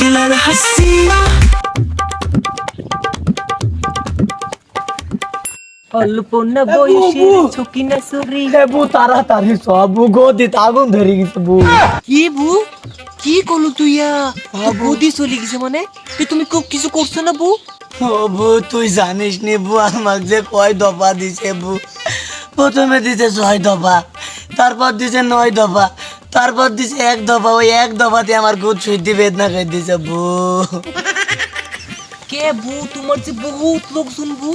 কিলার হাসিনা অল্প না বয়সের ছকি না সুরি বু তাড়াতাড়ি সব বু আগুন ধরে গেছে বু কি বু কি করল তুই বৌদি চলে গেছে মানে? এ তুমি কিছু করছ না বু বু তুই জানিস নি বু আমাকে যে কয় দফা দিছে বু প্রথমে দিছে ছয় দফা তারপর দিছে নয় দফা। তারপর দিছে এক দফা ওই এক দফাতে আমার গুদ সুইতি বেদনা খাই দিছে বু। কে বু? তোমার যে বহুত লোকজন বু।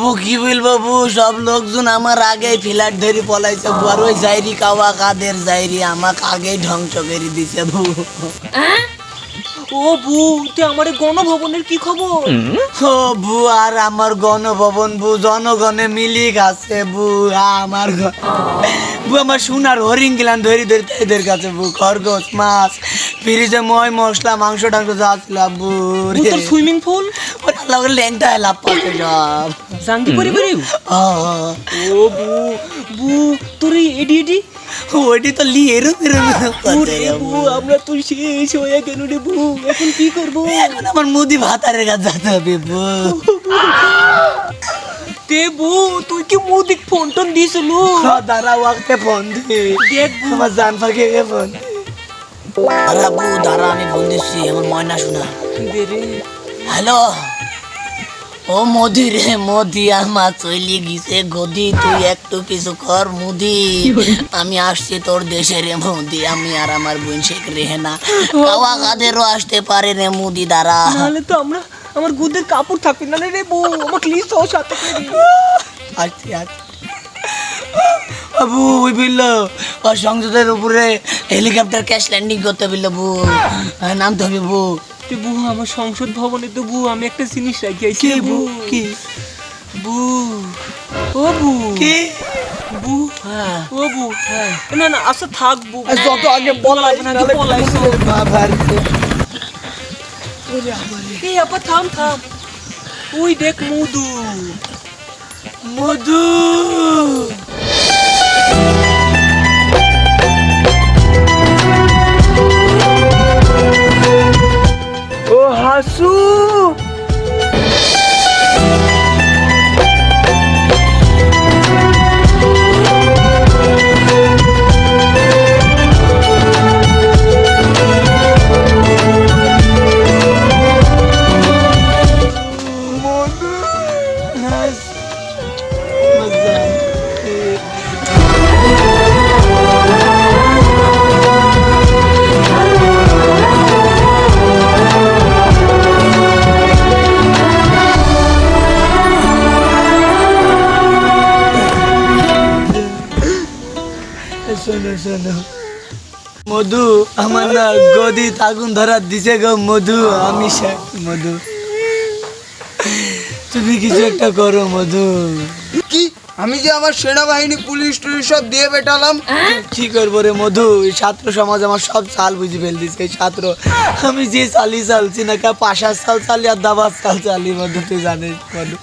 বু কি বলব বু? সব লোকজন আমার আগে ফিলাট ধরে পলাইছে বু। আর ওই জাইরি কাওয়া কাদের জাইরি আমাক আগে ধ্বংস করে দিছে বু। ও বু তে আমার গণভবনের কি খবর? ও বু আর আমার গণভবন বু জনগণে মিলি গাছে বু আমার বু আমার সোনার হরিং গিলান ধরি ধরি এদের কাছে বু খরগোশ মাছ ফ্রিজে ময় মশলা মাংস টাংস যা ছিল বু সুইমিং পুল? লাভ পাচ্ছে সব জাঙ্গি পরি পরি ও, ও বু বু তোর এডি এডি ওইটি তো লি এরম এরম করছে রে বু। আমরা তো শেষ হয়ে গেল রে বু এখন কি করব এখন আমার মুদি ভাতারের কাছে যেতে হবে বু তে বু তুই কি মুদিক ফোন টোন দাঁড়া ওয়াক্তে ফোন দে দেখ বু আমার জান ফাঁকে গে ফোন দাঁড়া বু দাঁড়া আমি ফোন দিচ্ছি আমার ময়না শোনা হ্যালো ও মোদি রে মোদি আমার চলে গেছে গদি তুই একটু কিছু কর মুদি। আমি আসছি তোর দেশে রে মোদি আমি আর আমার বোন শেখ রেহেনা। কাওয়া কাদেরও আসতে পারে রে মুদি দ্বারা নাহলে তো আমরা আমার গুদের কাপড় থাকবে না রে বউ আমাকে লিস ও সাথে আসছি আসছি। আবু ওই বিল্ল সংসদের উপরে হেলিকপ্টার ক্যাশ ল্যান্ডিং করতে বিল্ল বু হ্যাঁ, নামতে হবে বু বউ আমার সংসদ ভবনে তো বউ আমি একটা জিনিস রাখি আইছি কি রে বু কি? বু ও বু কি? বু হ্যাঁ। ও বু না না আচ্ছা থাক বু যত আগে বলাই না, আগে পলাইছো। বাবার এই আপা থাম থাম। ওই দেখ মুদু মধু। শোনো শোনো। মধু আমার না গদি আগুন ধরার দিছে গো মধু আমি মধু। তুমি কিছু একটা করো মধু। কি? আমি যে আমার সেনাবাহিনী পুলিশ টুলিশ সব দিয়ে বেটালাম? কি করব রে মধু? এই ছাত্র সমাজ আমার সব চাল বুঝে ফেল দিছে এই ছাত্র। আমি যে চালি চালছি না কা পাশার চাল চালি আর দাবার চাল চালি মধু তুই জানিস মধু।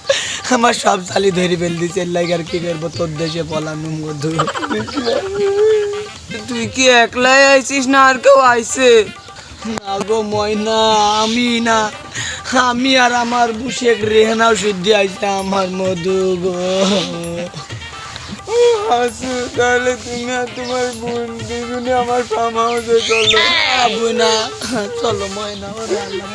আমার সব চালি ধরে ফেল দিছে আর কি করব? তোর দেশে পলানো মধু। তুই কি একলাই আইছিস না আর কেউ আইছে? না গো ময়না, আমি না। আমি আর আমার বুশেক রেহনাও সিদ্ধি আইছে আমার মধু গো। তাহলে তুমি আর তোমার বোন দুজনে আমার ফার্ম হাউসে চলো। না, চলো ময়না, ওরে আল্লাহ